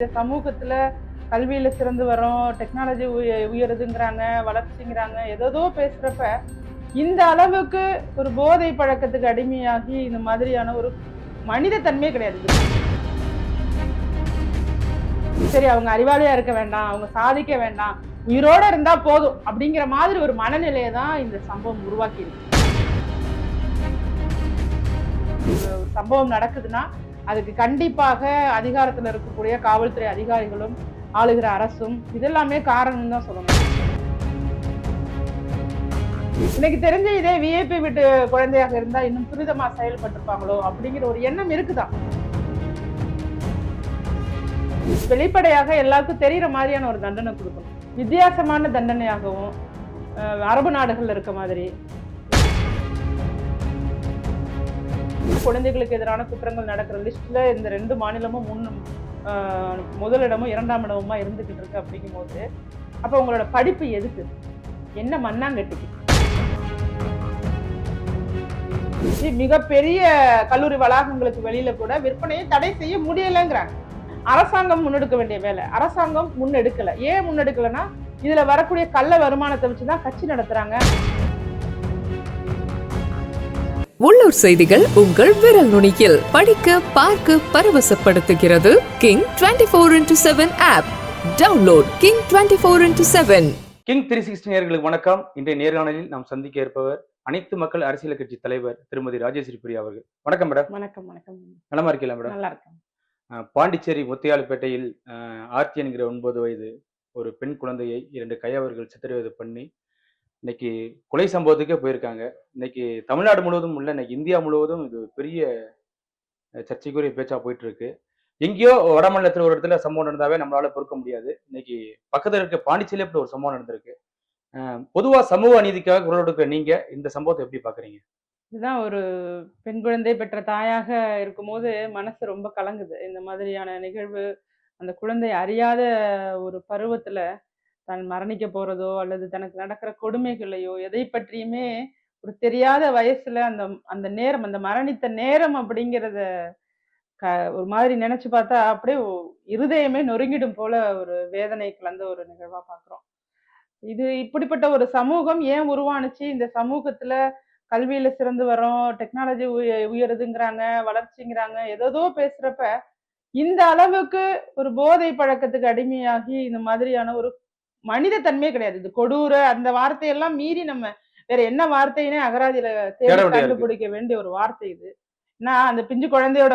இந்த சமூகத்துல கல்வியில சிறந்து வரோம் டெக்னாலஜி உயருதுங்கிறாங்க வளர்ச்சிங்கிறாங்க ஏதோ பேசுறப்ப இந்த அளவுக்கு ஒரு போதை பழக்கத்துக்கு அடிமையாகி இந்த மாதிரியான ஒரு மனித தன்மையே கிடையாது. சரி அவங்க அறிவாளியா இருக்க வேண்டாம் அவங்க சாதிக்க வேண்டாம் உயிரோட இருந்தா போதும் அப்படிங்கிற மாதிரி ஒரு மனநிலையை தான் இந்த சம்பவம் உருவாக்கி இருக்கு ஒரு சம்பவம் நடக்குதுன்னா அதுக்கு கண்டிப்பாக அதிகாரத்தில் இருக்கக்கூடிய காவல்துறை அதிகாரிகளும் ஆளுகிற அரசும் இதெல்லாமே காரணம் தான் சொல்லணும். இன்னைக்கு தெரிஞ்ச இதே விஐபி வீட்டு குழந்தையாக இருந்தா இன்னும் துரிதமா செயல்பட்டிருப்பாங்களோ அப்படிங்கிற ஒரு எண்ணம் இருக்குதான் வெளிப்படையாக எல்லாருக்கும் தெரியற மாதிரியான ஒரு தண்டனை கொடுக்கணும். வித்தியாசமான தண்டனையாகவும் அரபு நாடுகள்ல இருக்க மாதிரி குழந்தைகளுக்கு எதிரான குற்றங்கள் நடக்கிற லிஸ்ட்ல இந்த ரெண்டு மாநிலமும் முன் முதலிடமும் இரண்டாம் இடமுமா இருந்துகிட்டு இருக்கு அப்படிங்கும்போது அப்ப உங்களோட படிப்பு எதுக்கு? என்ன மண்ணாங்கட்டிக்கு? மிகப்பெரிய கல்லூரி வளாகங்களுக்கு வெளியில கூட விற்பனையை தடை செய்ய முடியலைங்கிறாங்க. அரசாங்கம் முன்னெடுக்க வேண்டிய வேலை. அரசாங்கம் முன்னெடுக்கல. ஏன் முன்னெடுக்கலைன்னா இதுல வரக்கூடிய கள்ள வருமானத்தை வச்சுதான் கட்சி நடத்துறாங்க. உள்ளூர் செய்திகள் உங்கள் விரல் நுனியில். படிக்க பார்க்க பரவசப்படுத்துகிறது King twenty four into seven app download King twenty four into seven King three sixty நேர்களுக்கு வணக்கம். இன்றைய நேர்காணலில் நாம் சந்திக்க இருப்பவர் அனைத்து மக்கள் அரசியல் கட்சி தலைவர் திருமதி ராஜேஸ்வரி பிரியா அவர்கள். வணக்கம் மேடம் வணக்கம் வணக்கம். நலமா இருக்கீங்களா மேடம் நல்லா இருக்கேன். பாண்டிச்சேரி முத்தியாலுப்பேட்டையில் அஹ், ஆர்த்தி என்கிற ஒன்பது வயது ஒரு பெண் குழந்தையை இரண்டு கையவர்கள் சித்திரவதை பண்ணி இன்னைக்கு கொலை சம்பவத்துக்கே போயிருக்காங்க. இன்னைக்கு தமிழ்நாடு முழுவதும் உள்ள இன்னைக்கு இந்தியா முழுவதும் இது பெரிய சர்ச்சைக்குரிய பேச்சா போயிட்டு இருக்கு எங்கேயோ வடமாநிலத்தில் ஒரு இடத்துல சம்பவம் நடந்தாவே நம்மளால பொறுக்க முடியாது. இன்னைக்கு பக்கத்தில் இருக்க பாண்டிச்சேரியில இப்படி ஒரு சம்பவம் நடந்திருக்கு. பொதுவாக பொதுவா சமூக அநீதிக்காக குரல் கொடுக்க நீங்க இந்த சம்பவத்தை எப்படி பாக்குறீங்க? இதுதான் ஒரு பெண் குழந்தை பெற்ற தாயாக இருக்கும்போது மனசு ரொம்ப கலங்குது. இந்த மாதிரியான நிகழ்வு அந்த குழந்தை அறியாத ஒரு பருவத்துல தான் மரணிக்க போறதோ அல்லது தனக்கு நடக்கிற கொடுமைகளையோ எதை பற்றியுமே ஒரு தெரியாத வயசுல அந்த அந்த நேரம் அந்த மரணித்த நேரம் அப்படிங்கிறத க ஒரு மாதிரி நினைச்சு பார்த்தா அப்படியே இருதயமே நொறுங்கிடும் போல ஒரு வேதனை கலந்த ஒரு நிகழ்வா பாக்குறோம் இது இப்படிப்பட்ட ஒரு சமூகம் ஏன் உருவானுச்சு? இந்த சமூகத்துல கல்வியில சிறந்து வரோம் டெக்னாலஜி உயருதுங்கிறாங்க வளர்ச்சிங்கிறாங்க ஏதோ பேசுறப்ப இந்த அளவுக்கு ஒரு போதை பழக்கத்துக்கு அடிமையாகி இந்த மாதிரியான ஒரு மனித தன்மையே கிடையாது. இது கொடூர அந்த வார்த்தையெல்லாம் மீறி நம்ம வேற என்ன வார்த்தையினே அகராதியில தேட. கண்டுபிடிக்க வேண்டிய ஒரு வார்த்தை இது. நான் அந்த பிஞ்சு குழந்தையோட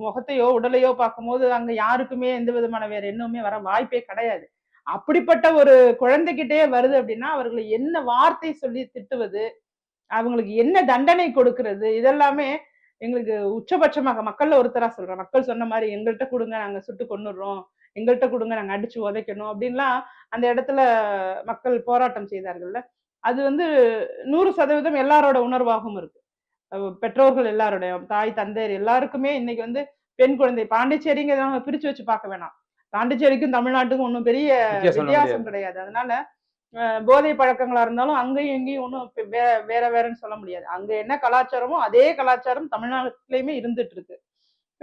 முகத்தையோ உடலையோ பார்க்கும்போது அங்க யாருக்குமே எந்த விதமான வேற எண்ணமுமே வர வாய்ப்பே கிடையாது. அப்படிப்பட்ட ஒரு குழந்தைகிட்டே வருது அப்படின்னா அவர்களை என்ன வார்த்தை சொல்லி திட்டுவது அவங்களுக்கு என்ன தண்டனை கொடுக்கிறது இதெல்லாமே எங்களுக்கு உச்சபட்சமாக மக்கள்ல ஒருத்தரா சொல்றேன். மக்கள் சொன்ன மாதிரி எங்கள்கிட்ட கொடுங்க நாங்க சுட்டு கொன்னுடுறோம். எங்கள்கிட்ட கொடுங்க நாங்க அடிச்சு உதைக்கணும் அப்படின்லாம் அந்த இடத்துல மக்கள் போராட்டம் செய்தார்கள்ல. அது வந்து நூறு சதவீதம் எல்லாரோட உணர்வாகவும் இருக்கு. பெற்றோர்கள் எல்லாருடைய தாய் தந்தையர் எல்லாருக்குமே இன்னைக்கு வந்து பெண் குழந்தை பாண்டிச்சேரிங்கிறத நம்ம பிரிச்சு வச்சு பார்க்க வேணாம். பாண்டிச்சேரிக்கும் தமிழ்நாட்டுக்கும் ஒன்றும் பெரிய வித்தியாசம் கிடையாது. அதனால அஹ், போதை பழக்கங்களா இருந்தாலும் அங்கேயும் இங்கேயும் ஒன்றும் வேற வேற வேறன்னு சொல்ல முடியாது. அங்க என்ன கலாச்சாரமோ அதே கலாச்சாரம் தமிழ்நாட்டிலையுமே இருந்துட்டு இருக்கு.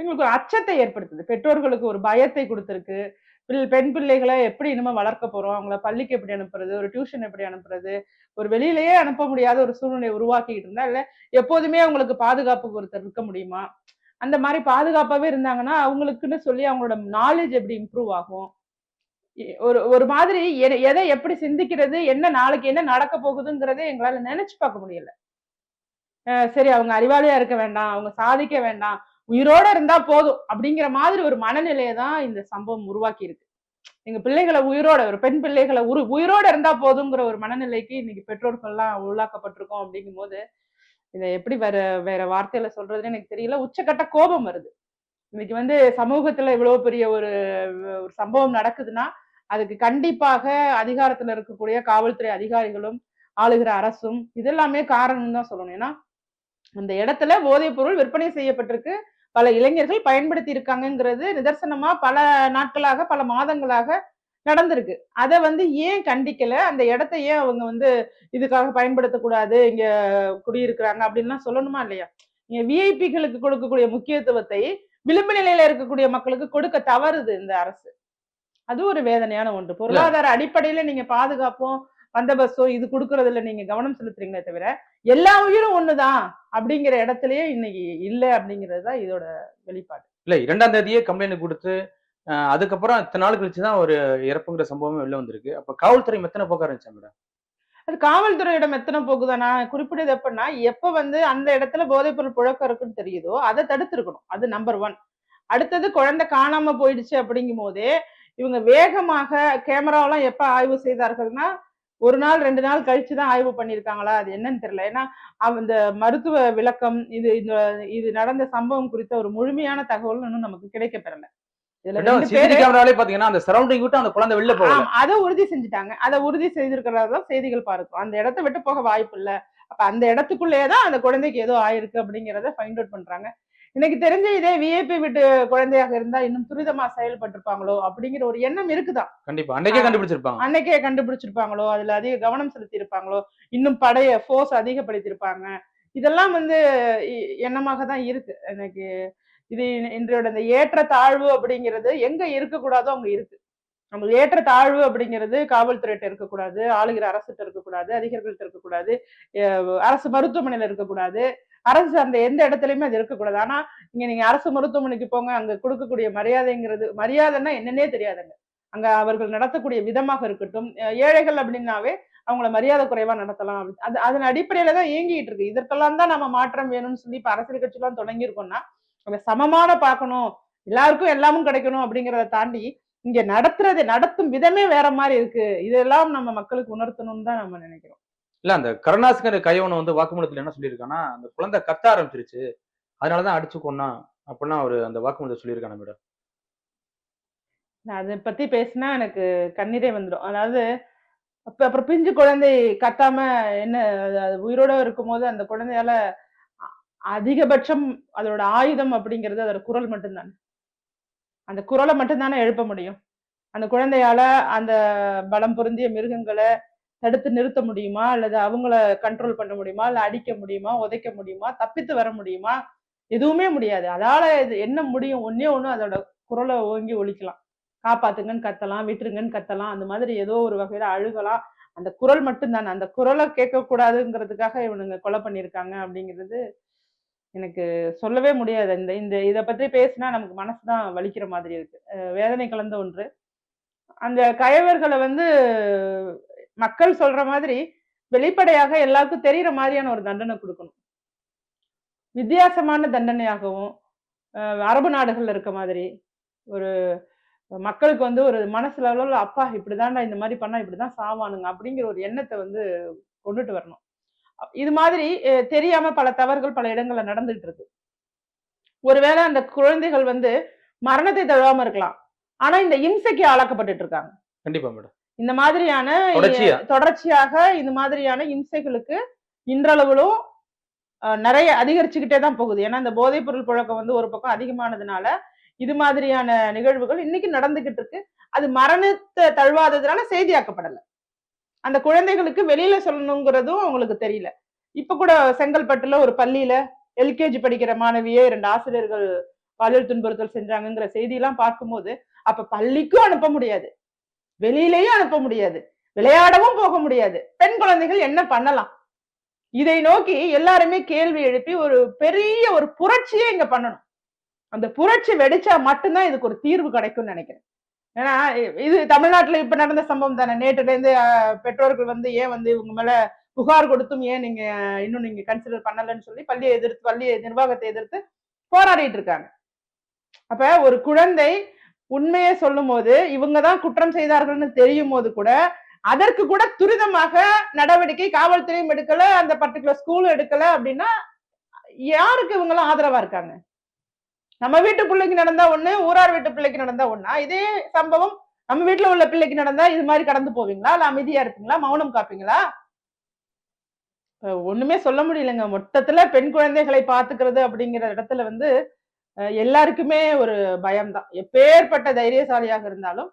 எங்களுக்கு ஒரு அச்சத்தை ஏற்படுத்துது. பெற்றோர்களுக்கு ஒரு பயத்தை கொடுத்துருக்கு. பிள்- பெண் பிள்ளைகளை எப்படி இனிமே வளர்க்க போறோம்? அவங்கள பள்ளிக்கு எப்படி அனுப்புறது? ஒரு டியூஷன் எப்படி அனுப்புறது? ஒரு வெளியிலயே அனுப்ப முடியாத ஒரு சூழ்நிலையை உருவாக்கிட்டு இருந்தா இல்ல எப்போதுமே அவங்களுக்கு பாதுகாப்புக்கு ஒருத்தர் இருக்க முடியுமா? அந்த மாதிரி பாதுகாப்பாவே இருந்தாங்கன்னா அவங்களுக்குன்னு சொல்லி அவங்களோட நாலேஜ் எப்படி இம்ப்ரூவ் ஆகும்? ஒரு ஒரு மாதிரி எதை எதை எப்படி சிந்திக்கிறது? என்ன நாளைக்கு என்ன நடக்க போகுதுங்கிறதே எங்களால நினைச்சு பார்க்க முடியல. சரி அவங்க அறிவாளியா இருக்க வேண்டாம். அவங்க சாதிக்க வேண்டாம். உயிரோட இருந்தா போதும் அப்படிங்கிற மாதிரி ஒரு மனநிலையை தான் இந்த சம்பவம் உருவாக்கி இருக்கு எங்க பிள்ளைகளை உயிரோட ஒரு பெண் பிள்ளைகளை உரு உயிரோட இருந்தா போதுங்கிற ஒரு மனநிலைக்கு இன்னைக்கு பெற்றோர்கள்லாம் உள்ளாக்கப்பட்டிருக்கோம் அப்படிங்கும்போது இதை எப்படி வேற வேற வார்த்தையில சொல்றதுன்னு எனக்கு தெரியல. உச்சக்கட்ட கோபம் வருது. இன்னைக்கு வந்து சமூகத்துல இவ்வளவு பெரிய ஒரு ஒரு சம்பவம் நடக்குதுன்னா அதுக்கு கண்டிப்பாக அதிகாரத்துல இருக்கக்கூடிய காவல்துறை அதிகாரிகளும் ஆளுகிற அரசும் இதெல்லாமே காரணம் தான் சொல்லணும். ஏன்னா அந்த இடத்துல போதைப் பொருள் விற்பனை செய்யப்பட்டிருக்கு. பல இளைஞர்கள் பயன்படுத்தி இருக்காங்கங்கிறது நிதர்சனமா பல நாட்களாக பல மாதங்களாக நடந்திருக்கு. அதை வந்து ஏன் கண்டிக்கல? அந்த இடத்த ஏன் அவங்க வந்து இதுக்காக பயன்படுத்தக்கூடாது? இங்க குடியிருக்கிறாங்க அப்படின்லாம் சொல்லணுமா இல்லையா? நீங்க விஐபிகளுக்கு கொடுக்கக்கூடிய முக்கியத்துவத்தை விளிம்பு நிலையில இருக்கக்கூடிய மக்களுக்கு கொடுக்க தவறுது இந்த அரசு. அது ஒரு வேதனையான ஒன்று. பொருளாதார அடிப்படையில நீங்க பாதுகாப்பும் பந்தபஸ்தோ இது கொடுக்கறதுல நீங்க கவனம் செலுத்துறீங்களே தவிர எல்லா உயிரும் ஒண்ணுதான். அப்படிங்கிற இடத்துலயே இன்னைக்கு இல்ல அப்படிங்கிறது தான் இதோட வெளிப்பாடு. இல்ல இரண்டாம் தேதியே கம்ப்ளைண்ட் கொடுத்து அதுக்கப்புறம் இத்தனை நாள் கழிச்சு தான் ஒரு இறப்புங்கிற சம்பவமே வெளில வந்திருக்கு. அப்ப காவல்துறை எத்தனை போக்கா இருந்துச்சு மேடம்? அது காவல்துறையிடம் எத்தனை போகுதா நான் குறிப்பிட்டது எப்படின்னா எப்ப வந்து அந்த இடத்துல போதைப்பொருள் புழக்கம் இருக்குன்னு தெரியுதோ அதை தடுத்திருக்கணும். அது நம்பர் ஒன் அடுத்தது குழந்தை காணாம போயிடுச்சு அப்படிங்கும் போதே இவங்க வேகமாக கேமராவெல்லாம் எப்ப ஆய்வு செய்தார்கள்னா ஒரு நாள் ரெண்டு நாள் கழிச்சு தான் ஆய்வு பண்ணியிருக்காங்களா? அது என்னன்னு தெரியல. ஏன்னா இந்த மருத்துவ விளக்கம் இது இந்த இது நடந்த சம்பவம் குறித்த ஒரு முழுமையான தகவல் இன்னும் நமக்கு கிடைக்க பெறல அந்த அந்த அதை உறுதி செஞ்சுட்டாங்க. அதை உறுதி செய்திருக்கிறதா செய்திகள் பார்க்கிறோம். அந்த இடத்த விட்டு போக வாய்ப்பு இல்ல. அப்ப அந்த இடத்துக்குள்ளேயே தான் அந்த குழந்தைக்கு ஏதோ ஆயிருக்கு அப்படிங்கறத ஃபைண்ட் அவுட் பண்றாங்க. எனக்கு தெரிஞ்ச இதே விஐபி வீட்டு குழந்தையாக இருந்தா இன்னும் துரிதமா செயல்பட்டிருப்பாங்களோ அப்படிங்கிற ஒரு எண்ணம் இருக்குதான். கண்டிப்பா. அன்னைக்கே. கண்டுபிடிச்சிருப்பாங்க. அன்னைக்கே கண்டுபிடிச்சிருப்பாங்களோ அதுல அதிக கவனம் செலுத்தி இருப்பாங்களோ இன்னும் படைய ஃபோர்ஸ் அதிகப்படுத்தியிருப்பாங்க. இதெல்லாம் வந்து எண்ணமாக தான் இருக்கு. எனக்கு இது இன்- இன்றையோட இந்த ஏற்ற தாழ்வு அப்படிங்கிறது எங்க இருக்கக்கூடாதோ அங்க இருக்கு. நம்ம ஏற்ற தாழ்வு அப்படிங்கிறது காவல்துறையிட்ட இருக்கக்கூடாது ஆளுகிற அரசுகிட்ட இருக்கக்கூடாது அதிகாரிகள்ட்ட இருக்கக்கூடாது அரசு மருத்துவமனையில இருக்கக்கூடாது. அரசு அந்த எந்த இடத்துலயுமே அது இருக்கக்கூடாது. ஆனா இங்க நீங்க அரசு மருத்துவமனைக்கு போங்க அங்க கொடுக்கக்கூடிய மரியாதைங்கிறது மரியாதைன்னா என்னன்னே தெரியாதுங்க. அங்க அவர்கள் நடத்தக்கூடிய விதமாக இருக்கட்டும் ஏழைகள் அப்படின்னாவே அவங்கள மரியாதை குறைவா நடத்தலாம் அது அதன் அடிப்படையில தான் இயங்கிட்டு இருக்கு. இதற்கெல்லாம் தான் நம்ம மாற்றம் வேணும்னு சொல்லி இப்ப அரசியல் கட்சியெல்லாம் தொடங்கியிருக்கோம்னா அதை சமமான பார்க்கணும். எல்லாருக்கும் எல்லாமும் கிடைக்கணும் அப்படிங்கிறத தாண்டி இங்க நடத்துறது நடத்தும் விதமே வேற மாதிரி இருக்கு. இதெல்லாம் நம்ம மக்களுக்கு உணர்த்தணும்னு தான் நம்ம நினைக்கிறோம். இல்ல அந்த கருணாஸ்கர் கையவனை வந்து வாக்குமூலத்துல என்ன சொல்லியிருக்கான்னா அந்த குழந்தை கத்த ஆரம்பிச்சிருச்சு. அதனாலதான் அடிச்சு கொன்னா அப்படின்னா அவரு அந்த வாக்குமூலத்தை சொல்லியிருக்காங்க மேடம் நான் அதை பத்தி பேசினா எனக்கு கண்ணீரே வந்துடும் அதாவது அப்ப அப்புறம் பிஞ்சு குழந்தை கத்தாம என்ன அது உயிரோட இருக்கும்போது அந்த குழந்தையால அதிகபட்சம் அதோட ஆயுதம் அப்படிங்கிறது அதோட குரல் மட்டும்தானே. அந்த குரலை மட்டும்தானே எழுப்ப முடியும். அந்த குழந்தையால அந்த பலம் பொருந்திய மிருகங்களை தடுத்து நிறுத்த முடியுமா? அல்லது அவங்கள கண்ட்ரோல் பண்ண முடியுமா? இல்லை அடிக்க முடியுமா? உதைக்க முடியுமா? தப்பித்து வர முடியுமா? எதுவுமே முடியாது. அதால இது என்ன முடியும்? ஒன்னே ஒன்று அதோட குரலை ஓங்கி ஒழிக்கலாம். காப்பாத்துங்கன்னு கத்தலாம் விட்டுருங்கன்னு கத்தலாம். அந்த மாதிரி ஏதோ ஒரு வகையில அழுகலாம். அந்த குரல் மட்டும்தானே. அந்த குரலை கேட்கக்கூடாதுங்கிறதுக்காக இவனுங்க கொலை பண்ணியிருக்காங்க அப்படிங்கிறது எனக்கு சொல்லவே முடியாது. இந்த இந்த இதை பற்றி பேசினா நமக்கு மனசு தான் வலிக்கிற மாதிரி இருக்கு. வேதனை கலந்த ஒன்று. அந்த கயவர்களை வந்து மக்கள் சொல்ற மாதிரி வெளிப்படையாக எல்லாருக்கும் தெரியற மாதிரியான ஒரு தண்டனை கொடுக்கணும். வித்தியாசமான தண்டனையாகவும் அரபு நாடுகள்ல இருக்க மாதிரி ஒரு மக்களுக்கு வந்து ஒரு மனசுல அளவுல அப்பா இப்படிதான்டா இந்த மாதிரி பண்ணா இப்படிதான் சாவானுங்க அப்படிங்கிற ஒரு எண்ணத்தை வந்து கொண்டுட்டு வரணும். இது மாதிரி தெரியாம பல தவறுகள் பல இடங்கள்ல நடந்துட்டு இருக்கு. ஒருவேளை அந்த குழந்தைகள் வந்து மரணத்தை தழுவாம இருக்கலாம். ஆனா இந்த இம்சைக்கு ஆளாக்கப்பட்டு இருக்காங்க. கண்டிப்பா மேடம். இந்த மாதிரியான தொடர்ச்சியா. தொடர்ச்சியாக இந்த மாதிரியான இம்சைகளுக்கு இன்றளவிலும் நிறைய அதிகரிச்சுக்கிட்டே தான் போகுது. ஏன்னா இந்த போதைப் பொருள் புழக்கம் வந்து ஒரு பக்கம் அதிகமானதுனால இது மாதிரியான நிகழ்வுகள் இன்னைக்கு நடந்துகிட்டு இருக்கு. அது மரணத்தை தழுவாததுனால செய்தியாக்கப்படல அந்த குழந்தைகளுக்கு வெளியில சொல்லணுங்கிறதும் அவங்களுக்கு தெரியல. இப்ப கூட செங்கல்பட்டுல ஒரு பள்ளியில எல்கேஜி படிக்கிற மாணவியே இரண்டு ஆசிரியர்கள் பாலியல் துன்புறுத்தல் செஞ்சாங்கங்கிற செய்தியெல்லாம் பார்க்கும்போது அப்ப பள்ளிக்கும் அனுப்ப முடியாது. வெளியிலேயும் அனுப்ப முடியாது. விளையாடவும் போக முடியாது. பெண் குழந்தைகள் என்ன பண்ணலாம்? இதை நோக்கி எல்லாருமே கேள்வி எழுப்பி ஒரு பெரிய ஒரு புரட்சியே இங்க பண்ணணும். அந்த புரட்சி வெடிச்சா மட்டும்தான் இதுக்கு ஒரு தீர்வு கிடைக்கும்னு நினைக்கிறேன். ஏன்னா இது தமிழ்நாட்டுல இப்ப நடந்த சம்பவம் தானே. நேற்றுல இருந்து அஹ், பெற்றோர்கள் வந்து ஏன் வந்து இவங்க மேல புகார் கொடுத்தும் ஏன் நீங்க இன்னும் நீங்க கன்சிடர் பண்ணலன்னு சொல்லி பள்ளியை எதிர்த்து பள்ளி நிர்வாகத்தை எதிர்த்து போராடிட்டு இருக்காங்க. அப்ப ஒரு குழந்தை உண்மையை சொல்லும் போது இவங்க தான் குற்றம் செய்தார்கள்னு தெரியும் போது கூட அதற்கு கூட துரிதமாக நடவடிக்கை காவல்துறையும் எடுக்கல அந்த பர்டிகுலர் ஸ்கூலும் எடுக்கல அப்படின்னா யாருக்கு இவங்கெல்லாம் ஆதரவா இருக்காங்க? நம்ம வீட்டு பிள்ளைக்கு நடந்தா ஒண்ணு ஊரார் வீட்டு பிள்ளைக்கு நடந்தா ஒன்னா இதே சம்பவம் நம்ம வீட்டுல உள்ள பிள்ளைக்கு நடந்தா இது மாதிரி கடந்து போவீங்களா? இல்ல அமைதியா இருப்பீங்களா? மௌனம் காப்பீங்களா? ஒண்ணுமே சொல்ல முடியலங்க. மொத்தத்துல பெண் குழந்தைகளை பாத்துக்கிறது அப்படிங்கிற இடத்துல வந்து எல்லாருக்குமே ஒரு பயம்தான். எப்பேற்பட்ட தைரியசாலியாக இருந்தாலும்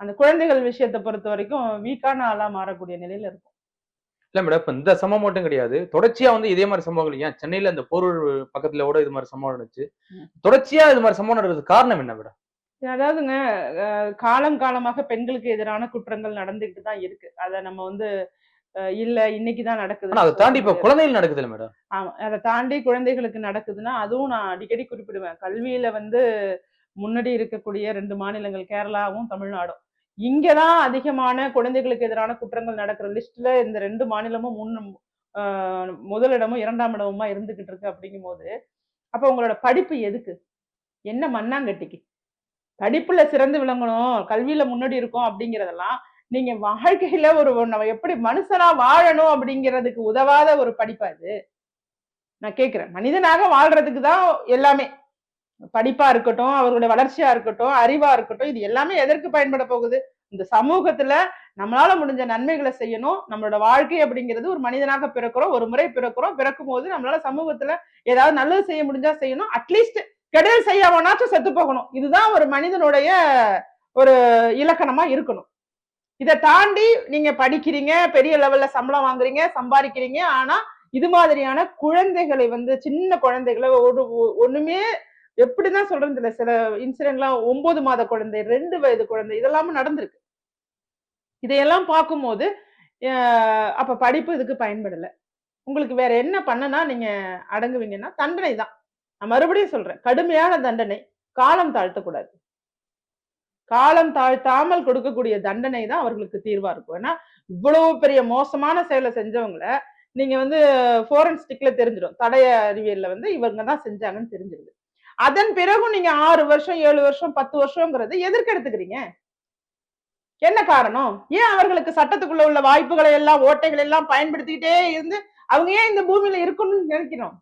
அந்த குழந்தைகள் விஷயத்தை பொறுத்த வரைக்கும் வீக்கான ஆளா மாறக்கூடிய நிலையில இருக்கும். இல்ல மேடம் இப்ப இந்த சம்பவம் மட்டும் கிடையாது. தொடர்ச்சியா வந்து இதே மாதிரி சம்பவங்கள் ஏன் சென்னையில இந்த போரூர் பக்கத்துல கூட இது மாதிரி சம்பவம் நடந்துச்சு. தொடர்ச்சியா இது மாதிரி சம்பவம் நடக்கிறதுக்கு காரணம் என்ன மேடம் அதாவதுங்க காலம் காலமாக பெண்களுக்கு எதிரான குற்றங்கள் நடந்துகிட்டு தான் இருக்கு. அத நம்ம வந்து இல்ல இன்னைக்கு தான் நடக்குது அதை தாண்டி இப்ப குழந்தைகள் நடக்குதுல்ல மேடம் ஆமா அதை தாண்டி குழந்தைகளுக்கு நடக்குதுன்னா அதுவும் நான் அடிக்கடி குறிப்பிடுவேன். கல்வியில வந்து முன்னாடி இருக்கக்கூடிய ரெண்டு மாநிலங்கள் கேரளாவும் தமிழ்நாடும். இங்கதான் அதிகமான குழந்தைகளுக்கு எதிரான குற்றங்கள் நடக்கிற லிஸ்ட்ல இந்த ரெண்டு மாநிலமும் முன் முதலிடமும் இரண்டாம் இடமுமா இருந்துகிட்டு இருக்கு அப்படிங்கும் போது அப்ப உங்களோட படிப்பு எதுக்கு? என்ன மண்ணாங்கட்டிக்கு? படிப்புல சிறந்து விளங்கணும் கல்வியில முன்னாடி இருக்கோம் அப்படிங்கிறதெல்லாம் நீங்க வாழ்க்கையில ஒரு நம்ம எப்படி மனுஷனா வாழணும் அப்படிங்கிறதுக்கு உதவாத ஒரு படிப்பா இது? நான் கேட்குறேன் மனிதனாக வாழ்றதுக்கு தான் எல்லாமே. படிப்பா இருக்கட்டும் அவர்களுடைய வளர்ச்சியா இருக்கட்டும் அறிவா இருக்கட்டும் இது எல்லாமே எதற்கு பயன்பட போகுது? இந்த சமூகத்துல நம்மளால முடிஞ்ச நன்மைகளை செய்யணும். நம்மளோட வாழ்க்கை அப்படிங்கிறது ஒரு மனிதனாக பிறக்கிறோம் ஒரு முறை பிறக்கிறோம். பிறக்கும் போது நம்மளால சமூகத்துல ஏதாவது நல்லது செய்ய முடிஞ்சா செய்யணும். அட்லீஸ்ட் கெடுதல் செய்யாமனாச்சும் செத்து போகணும். இதுதான் ஒரு மனிதனுடைய ஒரு இலக்கணமா இருக்கணும். இதை தாண்டி நீங்க படிக்கிறீங்க பெரிய லெவல்ல சம்பளம் வாங்குறீங்க சம்பாதிக்கிறீங்க. ஆனா இது மாதிரியான குழந்தைகளை வந்து சின்ன குழந்தைகளை ஒரு ஒண்ணுமே எப்படிதான் சொல்றது இல்லை. சில இன்சிடென்ட்லாம் ஒன்பது மாத குழந்தை ரெண்டு வயது குழந்தை இதெல்லாமும் நடந்திருக்கு. இதையெல்லாம் பார்க்கும்போது அஹ், அப்ப படிப்பு இதுக்கு பயன்படல. உங்களுக்கு வேற என்ன பண்ணனா நீங்க அடங்குவீங்கன்னா தண்டனை தான். நான் மறுபடியும் சொல்றேன். கடுமையான தண்டனை. காலம் தாழ்த்தக்கூடாது. காலம் தாழ்த்தாமல் கொடுக்கக்கூடிய தண்டனை தான் அவர்களுக்கு தீர்வா இருக்கும். ஏன்னா இவ்வளவு பெரிய மோசமான செயலை செஞ்சவங்கள நீங்க வந்து ஃபோரன்ஸ்டிக்ல தெரிஞ்சிடும். தடய அறிவியல்ல வந்து இவங்க தான் செஞ்சாங்கன்னு தெரிஞ்சிருது. அதன் பிறகும் நீங்க ஆறு வருஷம் ஏழு வருஷம் பத்து வருஷங்கிறது எதற்கு எடுத்துக்கிறீங்க? என்ன காரணம்? ஏன் அவர்களுக்கு சட்டத்துக்குள்ள உள்ள வாய்ப்புகளை எல்லாம் ஓட்டைகள் எல்லாம் பயன்படுத்திக்கிட்டே இருந்து அவங்க ஏன் இந்த பூமியில இருக்கணும்னு நினைக்கணும்?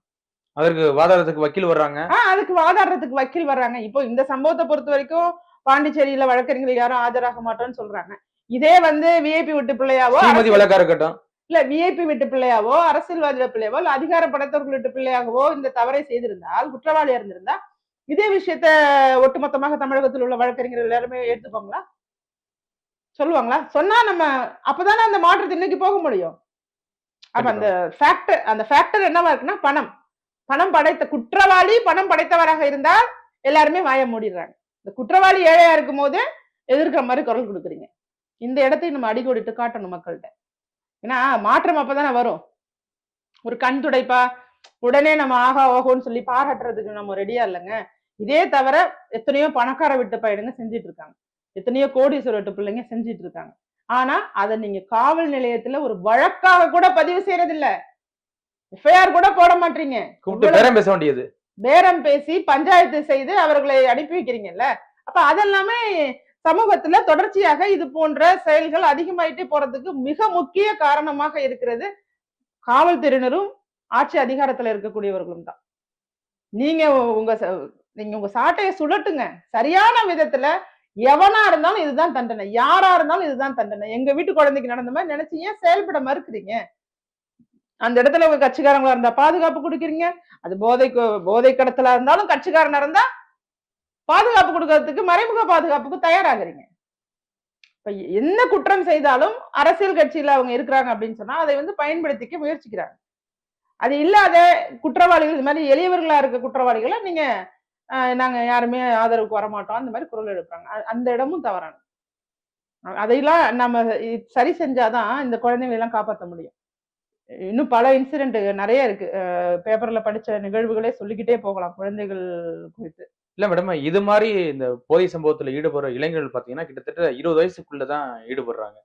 அதற்கு வாதாடத்துக்கு வக்கீல் வர்றாங்க. ஆஹ் அதுக்கு வாதாடுறதுக்கு வக்கீல் வர்றாங்க. இப்போ இந்த சம்பவத்தை பொறுத்த வரைக்கும் பாண்டிச்சேரியில வழக்கறிஞர்கள் யாரும் ஆஜராக மாட்டோம்னு சொல்றாங்க. இதே வந்து விஐபி விட்டு பிள்ளையாவோ வழக்கா இருக்கட்டும். இல்ல விஐபி வீட்டு பிள்ளையாவோ அரசியல்வாதியோட பிள்ளையாவோ இல்ல அதிகார படைத்தவர்கள் வீட்டு பிள்ளையாகவோ இந்த தவறை செய்திருந்தால் குற்றவாளியா இருந்திருந்தா இதே விஷயத்த ஒட்டுமொத்தமாக தமிழகத்தில் உள்ள வழக்கறிஞர்கள் எல்லாருமே எடுத்துப்பாங்களா சொல்லுவாங்களா? சொன்னா நம்ம அப்பதானே அந்த மாற்றத்தை இன்னைக்கு போக முடியும். அப்ப அந்த ஃபேக்டர் அந்த ஃபேக்டர் என்னவா இருக்குன்னா பணம். பணம் படைத்த குற்றவாளி பணம் படைத்தவராக இருந்தால் எல்லாருமே வாய மூடிடுறாங்க. இந்த குற்றவாளி ஏழையா இருக்கும் போது எதிர்க்கிற மாதிரி குரல் கொடுக்குறீங்க. இந்த இடத்தை நம்ம அடிக்கோடிட்டு காட்டணும் மக்கள்கிட்ட. ஏன்னா மாற்றம் அப்பதானே வரும். ஒரு கண் துடைப்பா உடனே நம்ம ஆகா ஓஹோன்னு சொல்லி பாராட்டுறதுக்கு நம்ம ரெடியா இல்லைங்க. இதே தவிர எத்தனையோ பணக்கார விட்டு பையனுங்க செஞ்சிட்டு இருக்காங்க எத்தனையோ கோடீஸ்வர விட்டு பிள்ளைங்க செஞ்சிட்டு இருக்காங்க ஆனா அதை நீங்க காவல் நிலையத்துல ஒரு வழக்காக கூட பதிவு செய்யறது இல்ல எஃப்ஐஆர் கூட போட மாட்டீங்க. கூப்பிட்டு பேரம் பேச வேண்டியது. பேரம் பேசி பஞ்சாயத்து செய்து அவர்களை அனுப்பி வைக்கிறீங்கல்ல. அப்ப அதெல்லாமே சமூகத்துல தொடர்ச்சியாக இது போன்ற செயல்கள் அதிகமாயிட்டே போறதுக்கு மிக முக்கிய காரணமாக இருக்கிறது காவல்துறையினரும் ஆட்சி அதிகாரத்துல இருக்கக்கூடியவர்களும் தான். நீங்க உங்க ச- நீங்க உங்க சாட்டையை சுழட்டுங்க. சரியான விதத்துல எவனா இருந்தாலும் இதுதான் தண்டனை. யாரா இருந்தாலும் இதுதான் தண்டனை. எங்க வீட்டு குழந்தைக்கு நடந்த மாதிரி நினைச்சு ஏன் செயல்பட மறுக்கிறீங்க? அந்த இடத்துல உங்க கட்சிக்காரங்களா இருந்தா பாதுகாப்பு கொடுக்குறீங்க. அது போதை போதை கடத்தலா இருந்தாலும் கட்சிக்காரனா இருந்தா பாதுகாப்பு கொடுக்கறதுக்கு மறைமுக பாதுகாப்புக்கு தயாராகிறீங்க. இப்ப என்ன குற்றம் செய்தாலும் அரசியல் கட்சியில அவங்க இருக்கிறாங்க அப்படின்னு சொன்னா அதை வந்து பயன்படுத்திக்க முயற்சிக்கிறாங்க. அது இல்லாத குற்றவாளிகள் இது மாதிரி எளியவர்களா இருக்க குற்றவாளிகளை நீங்க நாங்க யாருமே ஆதரவுக்கு வர மாட்டோம் அந்த மாதிரி குரல் எடுப்பாங்க அந்த இடமும் தவறான அதையெல்லாம் நம்ம சரி செஞ்சாதான் இந்த குழந்தைங்களை எல்லாம் காப்பாற்ற முடியும். இன்னும் பல இன்சிடென்ட் நிறைய இருக்கு. பேப்பர்ல படிச்ச நிகழ்வுகளே சொல்லிக்கிட்டே போகலாம் குழந்தைகள் குறித்து. இல்ல மேடம் இது மாதிரி இந்த போதை சம்பவத்துல ஈடுபடுற இளைஞர்கள் பாத்தீங்கன்னா கிட்டத்தட்ட இருபது வயசுக்குள்ளதான் ஈடுபடுறாங்க.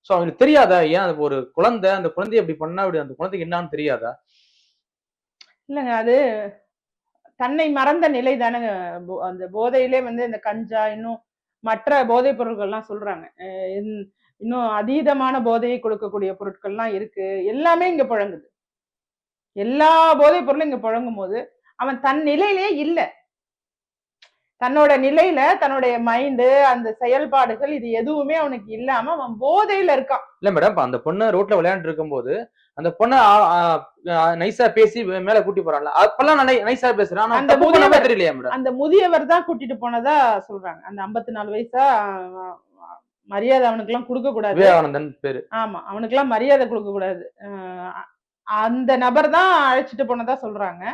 சோ அவங்களுக்கு தெரியாதா? ஏன் அது ஒரு குழந்தை அந்த குழந்தைய அப்படி பண்ணா அப்படி அந்த குழந்தைக்கு என்னன்னு தெரியாதா? இல்லைங்க அது தன்னை மறந்த நிலை தானேங்க. அந்த போதையிலே வந்து இந்த கஞ்சா இன்னும் மற்ற போதைப் பொருட்கள்லாம் சொல்றாங்க. இன்- இன்னும் அதீதமான போதையை கொடுக்கக்கூடிய பொருட்கள்லாம் இருக்கு. எல்லாமே இங்க புழங்குது. எல்லா போதைப் பொருளும் இங்க புழங்கும் போது அவன் தன் நிலையிலே இல்ல. தன்னோட நிலையில தன்னுடைய மைண்டு அந்த செயல்பாடுகள் இது எதுவுமே அவனுக்கு இல்லாம அவன் போதையில இருக்கான். இல்ல மேடம் அந்த பொண்ணு ரோட்ல விளையாண்டு இருக்கும்போது அந்த பொண்ணை நைஸா பேசி மேல கூட்டி போறான்ல. அப்பெல்லாம் நைஸா பேசுறேன். அந்த முதியவர் தெரியலையா மேடம் அந்த முதியவர் தான் கூட்டிட்டு போனதா சொல்றாங்க. அந்த 54 நாலு வயசா மரியாதை அவனுக்கெல்லாம் கொடுக்க கூடாது. விவேகானந்தன் பேரு. ஆமா அவனுக்கெல்லாம் மரியாதை கொடுக்க கூடாது. அந்த நபர் தான் அழைச்சிட்டு போனதா சொல்றாங்க.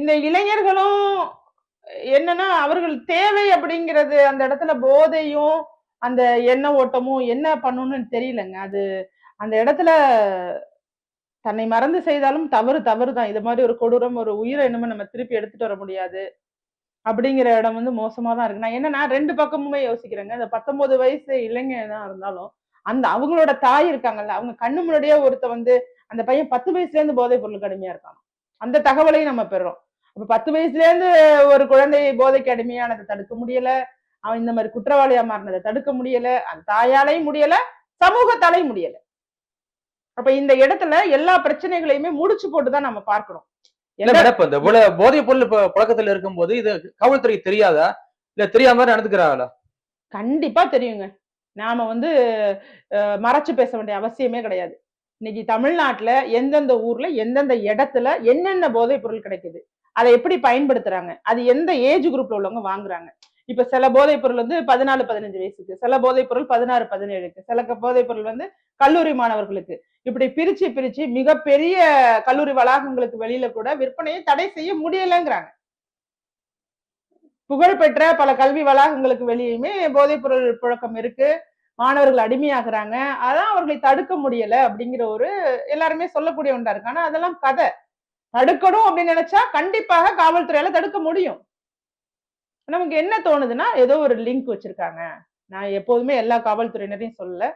இந்த இளைஞர்களும் என்னன்னா அவர்கள் தேவை அப்படிங்கிறது அந்த இடத்துல போதையும் அந்த எண்ண ஓட்டமும் என்ன பண்ணணும்னு தெரியலங்க. அது அந்த இடத்துல தன்னை மறந்து செய்தாலும் தவறு தவறு தான் இது மாதிரி ஒரு கொடூரம் ஒரு உயிரை என்னமோ நம்ம திருப்பி எடுத்துட்டு வர முடியாது அப்படிங்கிற இடம் வந்து மோசமா தான் இருக்கு. நான் என்னன்னா ரெண்டு பக்கமுமே யோசிக்கிறேங்க. இந்த பத்தொன்பது வயசு இளைஞனா இருந்தாலும் அந்த அவங்களோட தாய் இருக்காங்கல்ல அவங்க கண்ணு முன்னாடியே ஒருத்த வந்து அந்த பையன் பத்து வயசுல இருந்து போதைப் பொருள் கடுமையா இருக்கான். அந்த தகவலையும் நம்ம பெறோம். அப்ப பத்து வயசுல இருந்து ஒரு குழந்தை போதைக்கு அடிமையானதை தடுக்க முடியல. அவன் இந்த மாதிரி குற்றவாளியா மாறினதை தடுக்க முடியல. அந்த தாயாலையும் முடியல சமூகத்தாலையும் முடியல. அப்ப இந்த இடத்துல எல்லா பிரச்சனைகளையுமே முடிச்சு போட்டுதான் நம்ம பார்க்கணும். இப்ப போதைப் பொருள் இப்ப புழக்கத்துல இருக்கும்போது இது காவல்துறைக்கு தெரியாதா? இல்ல தெரியாம நடந்துக்கிறாங்களா? கண்டிப்பா தெரியுங்க. நாம வந்து மறைச்சு பேச வேண்டிய அவசியமே கிடையாது. இன்னைக்கு தமிழ்நாட்டுல எந்தெந்த ஊர்ல எந்தெந்த இடத்துல என்னென்ன போதைப் பொருள் கிடைக்குது? அதை எப்படி பயன்படுத்துறாங்க? அது எந்த ஏஜ் குரூப்ல உள்ளவங்க வாங்குறாங்க? இப்ப சில போதைப் பொருள் வந்து பதினாலு பதினஞ்சு வயசுக்கு சில போதைப் பொருள் பதினாறு பதினேழுக்கு சில போதைப் பொருள் வந்து கல்லூரி மாணவர்களுக்கு. இப்படி பிரிச்சு பிரிச்சு மிகப்பெரிய கல்லூரி வளாகங்களுக்கு வெளியில கூட விற்பனையை தடை செய்ய முடியலங்கிறாங்க. புகழ்பெற்ற பல கல்வி வளாகங்களுக்கு வெளியுமே போதைப் பொருள் புழக்கம் இருக்கு. மாணவர்கள் அடிமையாகிறாங்க. அதான் அவர்களை தடுக்க முடியல அப்படிங்கிற ஒரு எல்லாருமே சொல்லக்கூடிய ஒன்றா இருக்கு ஆனா அதெல்லாம் கதை. தடுக்கணும் அப்படின்னு நினைச்சா கண்டிப்பாக காவல்துறையால தடுக்க முடியும். நமக்கு என்ன தோணுதுன்னா ஏதோ ஒரு லிங்க் வச்சிருக்காங்க. நான் எப்போதுமே எல்லா காவல்துறையினரையும் சொல்லல.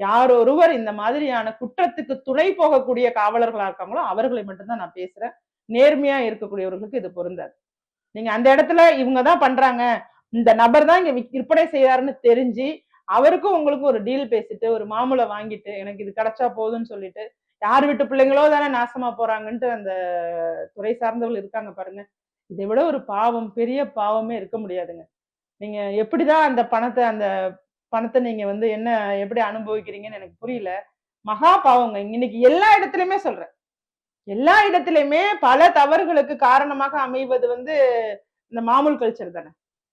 யார் ஒருவர் இந்த மாதிரியான குற்றத்துக்கு துணை போகக்கூடிய காவலர்களா இருக்காங்களோ அவர்களை மட்டும்தான் நான் பேசுறேன். நேர்மையா இருக்கக்கூடியவர்களுக்கு இது பொருந்தாது. நீங்க அந்த இடத்துல இவங்க தான் பண்றாங்க. இந்த நபர் தான் இங்க விற்பனை செய்யறாருன்னு தெரிஞ்சு அவருக்கும் உங்களுக்கும் ஒரு டீல் பேசிட்டு ஒரு மாமூலை வாங்கிட்டு எனக்கு இது கிடைச்சா போதும்னு சொல்லிட்டு யார் வீட்டு பிள்ளைங்களோ தானே நாசமா போறாங்கன்ட்டு அந்த துறை சார்ந்தவர்கள் இருக்காங்க பாருங்க. இதை விட ஒரு பாவம் பெரிய பாவமே இருக்க முடியாதுங்க. நீங்க எப்படிதான் அந்த பணத்தை அந்த பணத்தை நீங்க வந்து என்ன எப்படி அனுபவிக்கிறீங்கன்னு எனக்கு புரியல. மகா பாவங்க. இன்னைக்கு எல்லா இடத்துலயுமே சொல்றேன். எல்லா இடத்துலயுமே பல தவறுகளுக்கு காரணமாக அமைவது வந்து இந்த மாமூல் கல்ச்சர் தானே.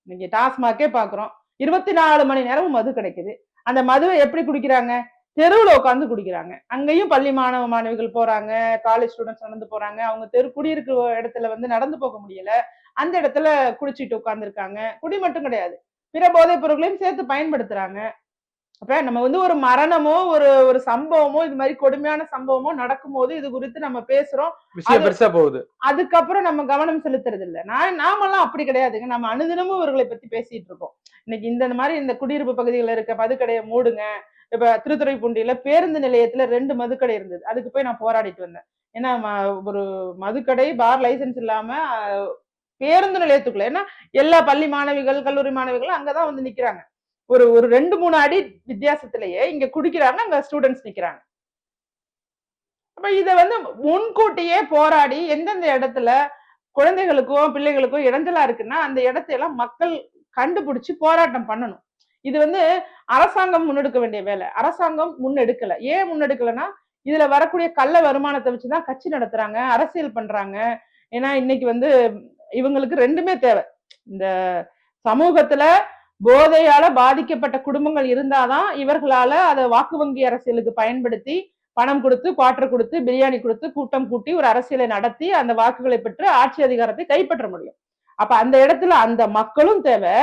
இன்னைக்கு டாஸ்மாகே பாக்குறோம். இருபத்தி நாலு மணி நேரமும் மது கிடைக்குது. அந்த மதுவை எப்படி குடிக்கிறாங்க? தெருவுல உட்காந்து குடிக்கிறாங்க. அங்கேயும் பள்ளி மாணவ மாணவிகள் போறாங்க காலேஜ் ஸ்டூடெண்ட்ஸ் நடந்து போறாங்க. அவங்க தெரு குடியிருக்கிற இடத்துல வந்து நடந்து போக முடியல. அந்த இடத்துல குடிச்சிட்டு உட்கார்ந்துருக்காங்க. குடி மட்டும் கிடையாது. பிற போதைப் பொருட்களையும் சேர்த்து பயன்படுத்துறாங்க. அப்ப நம்ம வந்து ஒரு மரணமோ ஒரு ஒரு சம்பவமோ இது மாதிரி கொடுமையான சம்பவமோ நடக்கும்போது இது குறித்து நம்ம பேசுறோம். பெருசா போகுது. அதுக்கப்புறம் நம்ம கவனம் செலுத்துறது இல்ல. நான் நாமெல்லாம் அப்படி கிடையாதுங்க. நம்ம அனுதினமும் இவர்களை பத்தி பேசிட்டு இருக்கோம். இன்னைக்கு இந்த மாதிரி இந்த குடியிருப்பு பகுதிகளில் இருக்க மதுக்கடையை மூடுங்க. இப்ப திருத்துறைப்பூண்டியில பேருந்து நிலையத்துல ரெண்டு மதுக்கடை இருந்தது. அதுக்கு போய் நான் போராடிட்டு வந்தேன். ஏன்னா ம- ஒரு மதுக்கடை பார் லைசென்ஸ் இல்லாம பேருந்து நிலையத்துக்குள்ள ஏன்னா எல்லா பள்ளி மாணவிகள் கல்லூரி மாணவிகளும் அங்கதான் வந்து நிக்கிறாங்க. ஒரு ஒரு ரெண்டு மூணு அடி வித்தியாசத்திலேயே இங்க குடிக்கிறாங்க அங்க ஸ்டூடெண்ட்ஸ் நிக்கிறாங்க. அப்ப இத வந்து முன்கூட்டியே போராடி எந்தெந்த இடத்துல குழந்தைகளுக்கோ பிள்ளைகளுக்கோ இடைஞ்சலா இருக்குன்னா அந்த இடத்தையெல்லாம் மக்கள் கண்டுபிடிச்சு போராட்டம் பண்ணணும். இது வந்து அரசாங்கம் முன்னெடுக்க வேண்டிய வேலை. அரசாங்கம் முன்னெடுக்கல. ஏன் முன்னெடுக்கலன்னா இதுல வரக்கூடிய கள்ள வருமானத்தை வச்சுதான் கட்சி நடத்துறாங்க அரசியல் பண்றாங்க. ஏன்னா இன்னைக்கு வந்து இவங்களுக்கு ரெண்டுமே தேவை. இந்த சமூகத்துல போதையால பாதிக்கப்பட்ட குடும்பங்கள் இருந்தாதான் இவர்களால அதை வாக்கு வங்கி அரசியலுக்கு பயன்படுத்தி பணம் கொடுத்து குவார்டர் கொடுத்து பிரியாணி கொடுத்து கூட்டம் கூட்டி ஒரு அரசியலை நடத்தி அந்த வாக்குகளை பெற்று ஆட்சி அதிகாரத்தை கைப்பற்ற முடியும். அப்ப அந்த இடத்துல அந்த மக்களும் தேவை.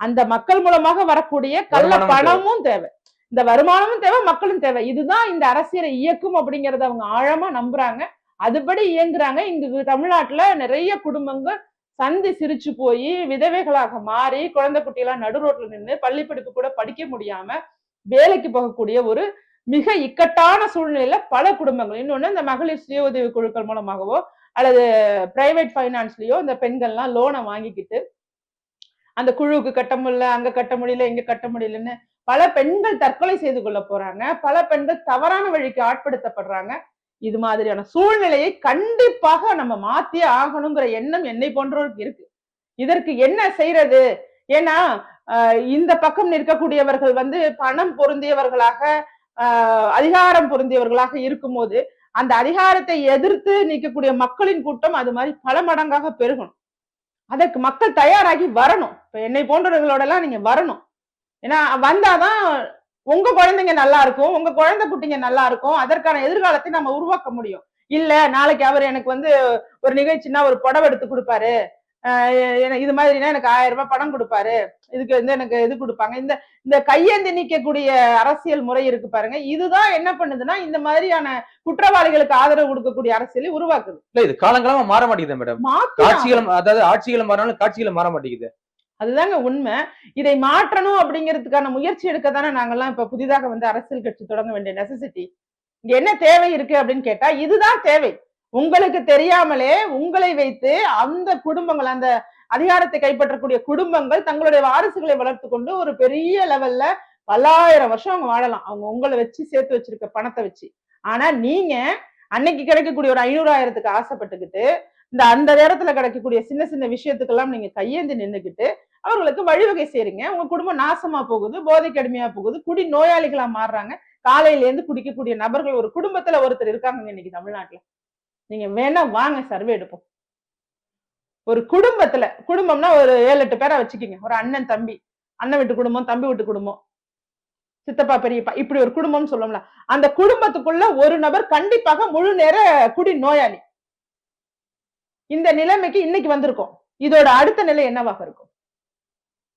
அந்த மக்கள் மூலமாக வரக்கூடிய கள்ள. பணமும் தேவை. இந்த வருமானமும் தேவை மக்களும் தேவை. இதுதான் இந்த அரசியலை இயக்கும் அப்படிங்கறத அவங்க ஆழமா நம்புறாங்க. அதுபடி இயங்குறாங்க. இங்கு தமிழ்நாட்டுல நிறைய குடும்பங்கள் சந்தி சிரிச்சு போய் விதவைகளாக மாறி குழந்தை குட்டியெல்லாம் நடு ரோட்ல நின்று பள்ளி படிப்பு கூட படிக்க முடியாம வேலைக்கு போகக்கூடிய ஒரு மிக இக்கட்டான சூழ்நிலையில பல குடும்பங்கள். இன்னொன்னு இந்த மகளிர் சுய உதவி குழுக்கள் மூலமாகவோ அல்லது பிரைவேட் ஃபைனான்ஸ்லயோ இந்த பெண்கள்லாம் லோனை வாங்கிக்கிட்டு அந்த குழுவுக்கு கட்ட முடியல அங்க கட்ட முடியல இங்க கட்ட முடியலன்னு பல பெண்கள் தற்கொலை செய்து கொள்ள போறாங்க. பல பெண்கள் தவறான வழிக்கு ஆட்படுத்தப்படுறாங்க. இது மாதிரியான சூழ்நிலையை கண்டிப்பாக நம்ம மாத்தியே ஆகணுங்கிற எண்ணம் என்னை போன்றவருக்கு இருக்கு. இதற்கு என்ன செய்யறது ஏன்னா ஆஹ் இந்த பக்கம் நிற்கக்கூடியவர்கள் வந்து பணம் பொருந்தியவர்களாக ஆஹ் அதிகாரம் பொருந்தியவர்களாக இருக்கும்போது அந்த அதிகாரத்தை எதிர்த்து நிற்கக்கூடிய மக்களின் கூட்டம் அது மாதிரி பல மடங்காக பெருகணும். அதற்கு மக்கள் தயாராகி வரணும். இப்போ என்னை போன்றவர்களோட எல்லாம் நீங்க வரணும். ஏன்னா வந்தாதான் உங்க குழந்தைங்க நல்லா இருக்கும் உங்க குழந்தை குட்டிங்க நல்லா இருக்கும் அதற்கான எதிர்காலத்தை நம்ம உருவாக்க முடியும். இல்ல நாளைக்கு அவர் எனக்கு வந்து ஒரு நிகழ்ச்சின்னா ஒரு புடவை எடுத்து கொடுப்பாரு. இது மாதிரினா எனக்கு ஆயிரம் ரூபாய் பணம் கொடுப்பாரு. இதுக்கு வந்து எனக்கு இது கொடுப்பாங்க. இந்த இந்த கையேந்தி நிக்கக்கூடிய அரசியல் முறை இருக்கு பாருங்க. இதுதான் என்ன பண்ணுதுன்னா இந்த மாதிரியான குற்றவாளிகளுக்கு ஆதரவு கொடுக்கக்கூடிய அரசியலை உருவாக்குது. இல்ல இது காலங்காலமா மாற மாட்டேங்குது மேடம். காட்சிகளும் அதாவது ஆட்சிகளும் மாறினாலும் காட்சிகளும் மாற மாட்டேங்குது. அதுதாங்க உண்மை. இதை மாற்றணும் அப்படிங்கிறதுக்கான முயற்சி எடுக்க தானே நாங்கெல்லாம் இப்ப புதிதாக வந்து அரசியல் கட்சி தொடங்க வேண்டிய நெசசிட்டி இங்க என்ன தேவை இருக்கு அப்படின்னு கேட்டா இதுதான் தேவை. உங்களுக்கு தெரியாமலே உங்களை வைத்து அந்த குடும்பங்கள் அந்த அதிகாரத்தை கைப்பற்றக்கூடிய குடும்பங்கள் தங்களுடைய வாரிசுகளை வளர்த்து கொண்டு ஒரு பெரிய லெவல்ல பல்லாயிரம் வருஷம் அவங்க வாழலாம். அவங்க உங்களை வச்சு சேர்த்து வச்சிருக்க பணத்தை வச்சு. ஆனா நீங்க அன்னைக்கு கிடைக்கக்கூடிய ஒரு ஐநூறாயிரத்துக்கு ஆசைப்பட்டுக்கிட்டு இந்த அந்த நேரத்துல கிடைக்கக்கூடிய சின்ன சின்ன விஷயத்துக்கெல்லாம் நீங்க கையேந்தி நின்னுக்கிட்டு அவர்களுக்கு வழிவகை செய்றீங்க. உங்க குடும்பம் நாசமா போகுது போதைக்கு அடிமையா போகுது குடி நோயாளிகளா மாறுறாங்க. காலையில இருந்து குடிக்கக்கூடிய நபர்கள் ஒரு குடும்பத்துல ஒருத்தர் இருக்காங்க இன்னைக்கு தமிழ்நாட்டுல. நீங்க வேணா வாங்க சர்வே எடுப்போம். ஒரு குடும்பத்துல குடும்பம்னா ஒரு ஏழு எட்டு பேரை வச்சுக்கிங்க. ஒரு அண்ணன் தம்பி அண்ணன் வீட்டு குடும்பம் தம்பி வீட்டு குடும்பம். சித்தப்பா பெரியப்பா இப்படி ஒரு குடும்பம்னு சொல்லோம்ல அந்த குடும்பத்துக்குள்ள ஒரு நபர் கண்டிப்பாக முழு நேர குடி நோயாளி. இந்த நிலைமைக்கு இன்னைக்கு வந்திருக்கோம். இதோட அடுத்த நிலை என்னவாக இருக்கும்?